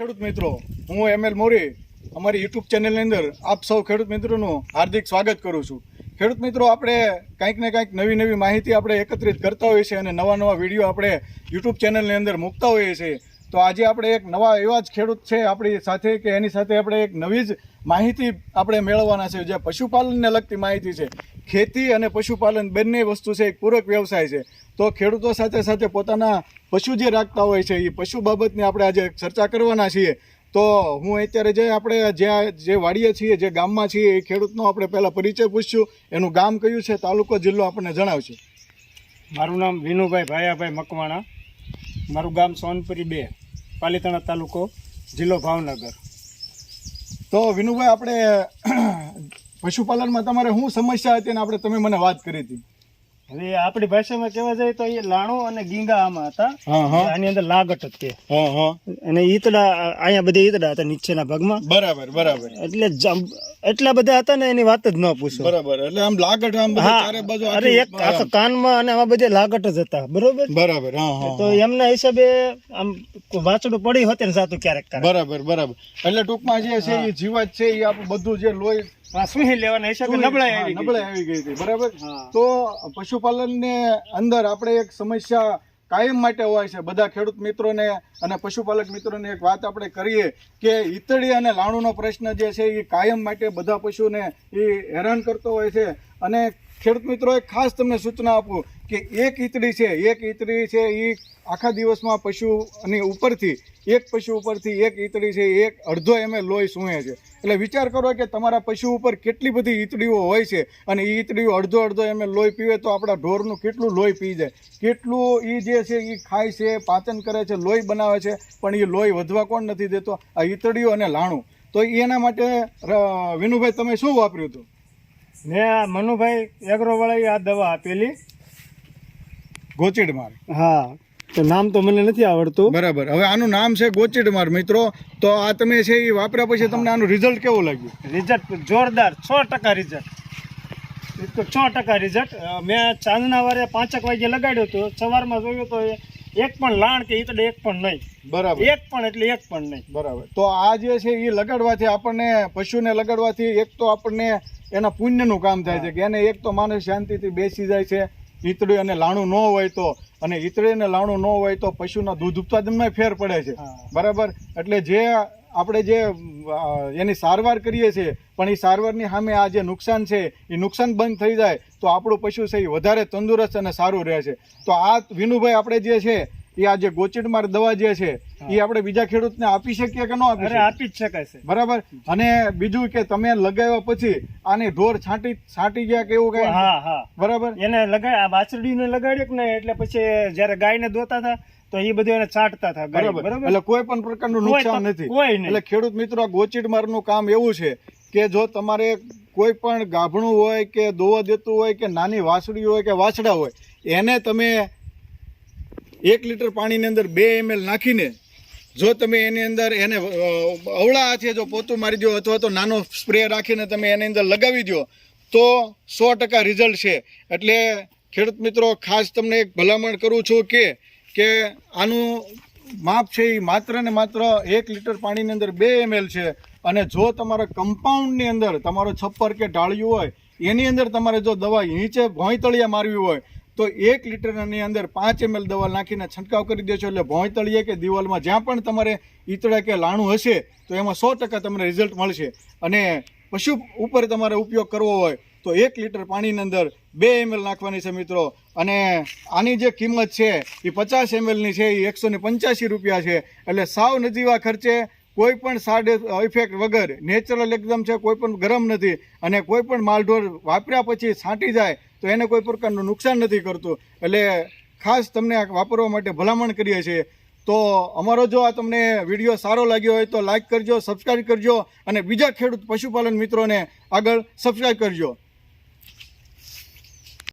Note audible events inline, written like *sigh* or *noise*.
ખેડૂત મિત્રો, હું એમ એલ મોરી, અમારી યુટ્યુબ ચેનલની અંદર આપ સૌ ખેડૂત મિત્રોનું હાર્દિક સ્વાગત કરું છું. ખેડૂત મિત્રો, આપણે કંઈક ને કંઈક નવી નવી માહિતી આપણે એકત્રિત કરતા હોઈએ છીએ અને નવા નવા વીડિયો આપણે યુટ્યુબ ચેનલની અંદર મૂકતા હોઈએ છીએ. તો આજે આપણે એક નવા એવા જ ખેડૂત છે આપણી સાથે કે એની સાથે આપણે એક નવી જ માહિતી આપણે મેળવવાના છે, જે પશુપાલનને લગતી માહિતી છે. ખેતી અને પશુપાલન બંને વસ્તુ છે, એક પૂરક વ્યવસાય છે. તો ખેડૂતો સાથે સાથે પોતાના પશુ જે રાખતા હોય છે એ પશુ બાબતની આપણે આજે ચર્ચા કરવાના છીએ. તો હું અત્યારે જે આપણે જ્યાં જે વાડીએ છીએ, જે ગામમાં છીએ, એ ખેડૂતનો આપણે પહેલાં પરિચય પૂછશું. એનું ગામ કયું છે, તાલુકો, જિલ્લો આપણને જણાવશે. મારું નામ વિનુભાઈ ભાયાભાઈ મકવાણા. મારું ગામ સોનપુરી બે, પાલીતાણા તાલુકો, જિલ્લો ભાવનગર. તો વિનુભાઈ, આપણે *clears throat* પશુપાલનમાં તમારે શું સમસ્યા હતી અને આપણે તમે મને વાત કરી હતી? હવે આપણી ભાષામાં કહેવા જાય તો એ લાણો અને ગીંગા આમાં હતા. આની અંદર લાગટ હતી અને ઈતડા અહીંયા બધા ઈતડા હતા નીચેના ભાગમાં. બરાબર બરાબર. એટલે એટલા બધા હતા ને એની વાત જ ન પૂછો. બરાબર એટલે આમ લાગટ આમ બધું ચારે બાજુ અરે એક આખા કાનમાં અને આમાં બધે લાગટ જ હતા બરોબર? બરાબર હા તો એમના હિસાબે આમ વાંચડું પડી હોતે ને સાતું ક્યારેક બરાબર બરાબર. એટલે ટૂંકમાં જે છે એ જીવાત છે એ આપણું બધું જે લોહી આ સુહી લેવાના હિસાબે નબળાઈ આવી નબળાઈ આવી ગઈ હતી બરાબર? તો પશુપાલનને અંદર આપણે એક સમસ્યા કાયમ માટે હોય છે. બધા ખેડૂત મિત્રોને અને પશુપાલક મિત્રોને એક વાત આપણે કરીએ કે ઈતળી અને લાણુનો પ્રશ્ન જે છે એ કાયમ માટે બધા પશુને એ હેરાન કરતો હોય છે. અને ખેડૂત મિત્રો એક ખાસ તમને સૂચના આપું કે એક ઈતળી છે, એક ઈતળી છે એ આખા દિવસમાં પશુની ઉપરથી, એક પશુ ઉપરથી એક ઈતળી છે, એક અડધો એમએલ લોહી સૂંહે છે. એટલે વિચાર કરો કે તમારા પશુ ઉપર કેટલી બધી ઈતળીઓ હોય છે અને એ ઈતળીઓ અડધો અડધો એમએલ લોહી પીવે તો આપણા ઢોરનું કેટલું લોહી પી જાય. કેટલું એ જે છે એ ખાય છે, પાચન કરે છે, લોહી બનાવે છે, પણ એ લોહી વધવા કોણ નથી દેતો? આ ઈતળીઓ અને લાણું. તો એના માટે વિનુભાઈ, તમે શું વાપર્યું હતું? મેં આ મનુભાઈ એગ્રોવાળાએ આ દવા આપેલી. ગોચીડમાર. હા તો નામ તો મને નથી આવડતું. બરાબર. હવે આનું નામ છે ગોચીડમાર મિત્રો. તો આ તમે છે એ વાપર્યા પછી તમને આનું રિઝલ્ટ કેવું લાગ્યું? રિઝલ્ટ જોરદાર છ ટકા રિઝલ્ટ છ ટકા રિઝલ્ટ મેં ચાંદના વારે પાંચેક વાગે લગાડ્યો હતો સવારમાં જોયું તો એ એક પણ લાણ કે ઈતડે એક પણ નહીં. બરાબર. એક પણ એટલે એક પણ નહીં. બરાબર. તો આ જે છે એ લગાડવાથી આપણને પશુને લગાડવાથી એક તો આપણને એના પુણ્યનું કામ થાય છે કે એને એક તો માણસ શાંતિથી બેસી જાય છે ઈતળી અને લાણું ન હોય તો અને ઈતળી અને લાણું ન હોય તો પશુના દૂધ ઉત્પાદનમાં ફેર પડે છે. બરાબર? એટલે જે આપણે જે એની સારવાર કરીએ છીએ પણ એ સારવારની સામે આ જે નુકસાન છે એ નુકસાન બંધ થઈ જાય તો આપણું પશુ છે એ વધારે તંદુરસ્ત અને સારું રહે છે. તો આ વિનુભાઈ આપણે જે છે એ આ જે ગોચીડમાર દવા જે છે એ આપણે બીજા ખેડૂતને આપી શકીએ કે ન આપી આપી જ શકાય છે. બરાબર? અને બીજું કે તમે લગાવ્યા પછી આને ઢોર છાંટી છાંટી ગયા કે એવું કઈ? હા હા. બરાબર? એને લગાડ આ બાછડીને લગાડ્યું કે નહીં? એટલે પછી જ્યારે ગાયને દોતા હતા તો એ બધું એને છાંટતા હતા બરાબર. બરાબર? એટલે કોઈ પણ પ્રકારનું નુકસાન નથી. એટલે ખેડૂત મિત્રો આ ગોચીડમારનું કામ એવું છે કે જો તમારે કોઈ પણ ગાભણું હોય કે દોવા દેતું હોય કે નાની વાસળી હોય કે વાછડા હોય, એને તમે એક લીટર પાણીની અંદર બે એમએલ નાખીને જો તમે એની અંદર એને અવળા હાથે જો પોતું મારી દો અથવા તો નાનો સ્પ્રે રાખીને તમે એની અંદર લગાવી દો, તો સો ટકા રિઝલ્ટ છે. એટલે ખેડૂત મિત્રો, ખાસ તમને એક ભલામણ કરું છું કે કે આનું માપ છે એ માત્ર ને માત્ર એક લીટર પાણીની અંદર બે એમએલ છે. અને જો તમારા કમ્પાઉન્ડની અંદર તમારો છપ્પર કે ઢાળિયું હોય, એની અંદર તમારે જો દવા નીચે ભોંયતળિયા મારવી હોય, તો એક લીટરની અંદર પાંચ એમએલ દવા નાખીને છંટકાવ કરી દેશો. એટલે ભોંયતળિયે કે દિવાલમાં જ્યાં પણ તમારે ઈતળા કે લાણું હશે, તો એમાં સો ટકા તમને રિઝલ્ટ મળશે. અને પશુ ઉપર તમારે ઉપયોગ કરવો હોય, તો એક લીટર પાણીની અંદર બે એમએલ નાખવાની છે મિત્રો. અને આની જે કિંમત છે, એ પચાસ એમએલની છે, એ એકસો પંચ્યાસી રૂપિયા છે. એટલે સાવ નજીવા ખર્ચે કોઈ પણ સાઈડ ઇફેક્ટ વગર નેચરલ એકદમ છે, કોઈ પણ ગરમ નથી. અને કોઈ પણ માલઢોર વાપર્યા પછી છાંટી જાય, તો એને કોઈ પ્રકારનું નુકસાન નથી કરતું. એટલે ખાસ તમને વાપરવા માટે ભલામણ કરીએ છીએ. તો અમારો જો આ તમને વીડિયો સારો લાગ્યો હોય, તો લાઈક કરજો સબસ્ક્રાઈબ કરજો. અને બીજા ખેડૂત પશુપાલન મિત્રોને આગળ સબસ્ક્રાઈબ કરજો.